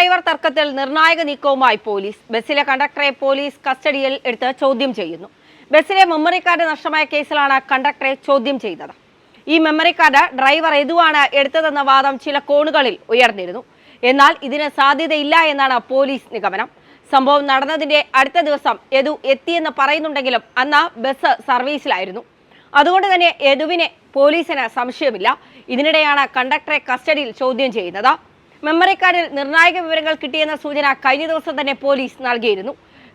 Driver തർക്കത്തിൽ നിർണായക നീക്കവുമായി police. ബസ്സിലെ കണ്ടക്ടറെ പോലീസ് കസ്റ്റഡിയിൽ എടുത്ത് ചോദ്യം ചെയ്യുന്നു. ബസ്സിലെ മെമ്മറി കാർഡ് നഷ്ടമായ കേസിലാണ് കണ്ടക്ടറെ ചോദ്യം ചെയ്തത്. ഈ മെമ്മറി കാർഡ് ഡ്രൈവർ എതുവാണ് എടുത്തതെന്ന വാദം ചില കോണുകളിൽ ഉയർന്നിരുന്നു. എന്നാൽ ഇതിന് സാധ്യതയില്ല എന്നാണ് പോലീസ് നിഗമനം. സംഭവം നടന്നതിന്റെ അടുത്ത ദിവസം യദു എത്തിയെന്ന് പറയുന്നുണ്ടെങ്കിലും അന്ന് ബസ് സർവീസിലായിരുന്നു. അതുകൊണ്ട് തന്നെ യദുവിനെ പോലീസിന് സംശയമില്ല. ഇതിനിടെയാണ് കണ്ടക്ടറെ കസ്റ്റഡിയിൽ ചോദ്യം ചെയ്യുന്നത്. മെമ്മറി കാർഡിൽ നിർണായക വിവരങ്ങൾ കിട്ടിയെന്ന സൂചന കഴിഞ്ഞ ദിവസം തന്നെ പോലീസ് നൽകിയിരുന്നു.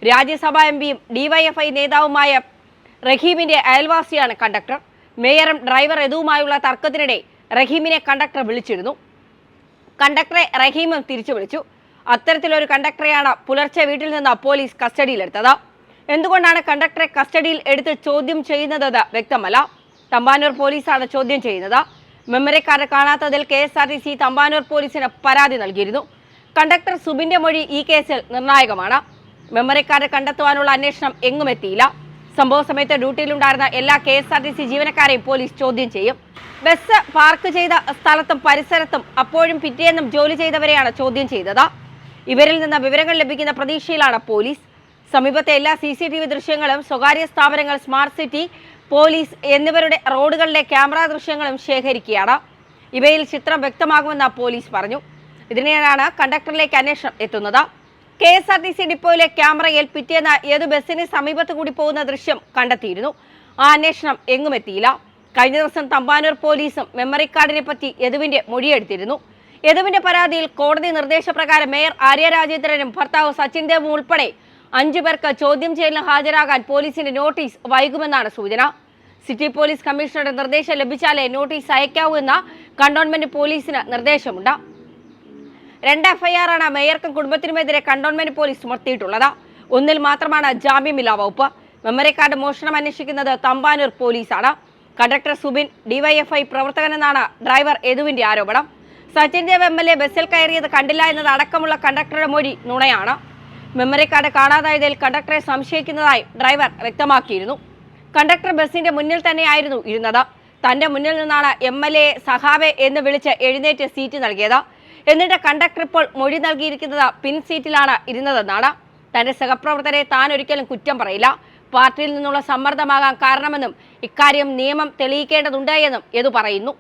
രാജ്യസഭാ എം പിയും ഡിവൈഎഫ്ഐ നേതാവുമായ റഹീമിന്റെ അയൽവാസിയാണ് കണ്ടക്ടർ. മേയറും ഡ്രൈവർ എതുവുമായുള്ള തർക്കത്തിനിടെ റഹീമിനെ കണ്ടക്ടർ വിളിച്ചിരുന്നു. കണ്ടക്ടറെ റഹീമും തിരിച്ചു വിളിച്ചു. അത്തരത്തിലൊരു കണ്ടക്ടറെയാണ് പുലർച്ചെ വീട്ടിൽ നിന്ന് പോലീസ് കസ്റ്റഡിയിലെടുത്തത്. എന്തുകൊണ്ടാണ് കണ്ടക്ടറെ കസ്റ്റഡിയിൽ എടുത്ത് ചോദ്യം ചെയ്യുന്നത് വ്യക്തമല്ല. തമ്പാനൂർ പോലീസാണ് ചോദ്യം ചെയ്യുന്നത്. Memory card കാണാത്തതിൽ K S R T C Thampanoor പോലീസിന് പരാതി നൽകിയിരുന്നു. കണ്ടക്ടർ സുബിന്റെ മൊഴി ഈ കേസിൽ നിർണായകമാണ്. മെമ്മറി കാർഡ് കണ്ടെത്തുവാനുള്ള അന്വേഷണം എങ്ങും എത്തിയില്ല. സംഭവ സമയത്ത് ഡ്യൂട്ടിയിലുണ്ടായിരുന്ന എല്ലാ K S R T C ജീവനക്കാരെയും പോലീസ് ചോദ്യം ചെയ്യും. ബസ് പാർക്ക് ചെയ്ത സ്ഥലത്തും പരിസരത്തും അപ്പോഴും പിറ്റേന്നും ജോലി ചെയ്തവരെയാണ് ചോദ്യം ചെയ്തത്. ഇവരിൽ നിന്ന് വിവരങ്ങൾ ലഭിക്കുന്ന പ്രതീക്ഷയിലാണ് പോലീസ്. സമീപത്തെ എല്ലാ സി സി ടി വി ദൃശ്യങ്ങളും സ്വകാര്യ സ്ഥാപനങ്ങൾ സ്മാർട്ട് സിറ്റി പോലീസ് എന്നിവരുടെ റോഡുകളിലെ ക്യാമറ ദൃശ്യങ്ങളും ശേഖരിക്കുകയാണ്. ഇവയിൽ ചിത്രം വ്യക്തമാകുമെന്ന് പോലീസ് പറഞ്ഞു. ഇതിനെയാണ് കണ്ടക്ടറിലേക്ക് അന്വേഷണം എത്തുന്നത്. K S R T C ഡിപ്പോയിലെ ക്യാമറയിൽ പിറ്റേന്ന് ഏത് ബസ്സിന് സമീപത്ത് കൂടി പോകുന്ന ദൃശ്യം കണ്ടെത്തിയിരുന്നു. ആ അന്വേഷണം എങ്ങും എത്തിയില്ല. കഴിഞ്ഞ ദിവസം തമ്പാനൂർ പോലീസും മെമ്മറി കാർഡിനെ പറ്റി യദുവിന്റെ മൊഴിയെടുത്തിരുന്നു. യദുവിന്റെ പരാതിയിൽ കോടതി നിർദ്ദേശപ്രകാരം മേയർ ആര്യ രാജേന്ദ്രനും ഭർത്താവ് സച്ചിൻ ദേവും ഉൾപ്പെടെ അഞ്ചു പേർക്ക് ചോദ്യം ചെയ്യലിന് ഹാജരാകാൻ പോലീസിന്റെ നോട്ടീസ് വൈകുമെന്നാണ് സൂചന. സിറ്റി പോലീസ് കമ്മീഷണറുടെ നിർദ്ദേശം ലഭിച്ചാലേ നോട്ടീസ് അയക്കാവൂ എന്ന കണ്ടോൺമെന്റ് പോലീസിന് നിർദ്ദേശമുണ്ട്. രണ്ട് എഫ്ഐആർ ആണ് മേയർക്കും കുടുംബത്തിനുമെതിരെ കണ്ടോൺമെന്റ് പോലീസ് ചുമർത്തിയിട്ടുള്ളത്. ഒന്നിൽ മാത്രമാണ് ജാമ്യമില്ലാ വകുപ്പ് മെമ്മറി കാർഡ് മോഷണം അന്വേഷിക്കുന്നത് തമ്പാനൂർ പോലീസാണ്. കണ്ടക്ടർ സുബിൻ ഡിവൈഎഫ്ഐ പ്രവർത്തകനെന്നാണ് ഡ്രൈവർ യദുവിന്റെ ആരോപണം. Sachin Dev M L A ബസ്സിൽ കയറിയത് കണ്ടില്ല എന്നത് അടക്കമുള്ള കണ്ടക്ടറുടെ മൊഴി നുണയാണ്. മെമ്മറി കാർഡ് കാണാതായതിൽ കണ്ടക്ടറെ സംശയിക്കുന്നതായി ഡ്രൈവർ വ്യക്തമാക്കിയിരുന്നു. കണ്ടക്ടർ ബസിന്റെ മുന്നിൽ തന്നെയായിരുന്നു ഇരുന്നത്. തന്റെ മുന്നിൽ നിന്നാണ് എം എൽ എ സഹാബെ എന്ന് വിളിച്ച് എഴുന്നേറ്റ് സീറ്റ് നൽകിയത്. എന്നിട്ട് കണ്ടക്ടർ ഇപ്പോൾ മൊഴി നൽകിയിരിക്കുന്നത് പിൻ സീറ്റിലാണ് ഇരുന്നതെന്നാണ്. തന്റെ സഹപ്രവർത്തകരെ താൻ ഒരിക്കലും കുറ്റം പറയില്ല. പാർട്ടിയിൽ നിന്നുള്ള സമ്മർദ്ദമാകാൻ കാരണമെന്നും ഇക്കാര്യം നിയമം തെളിയിക്കേണ്ടതുണ്ട് എന്നും യദു പറയുന്നു.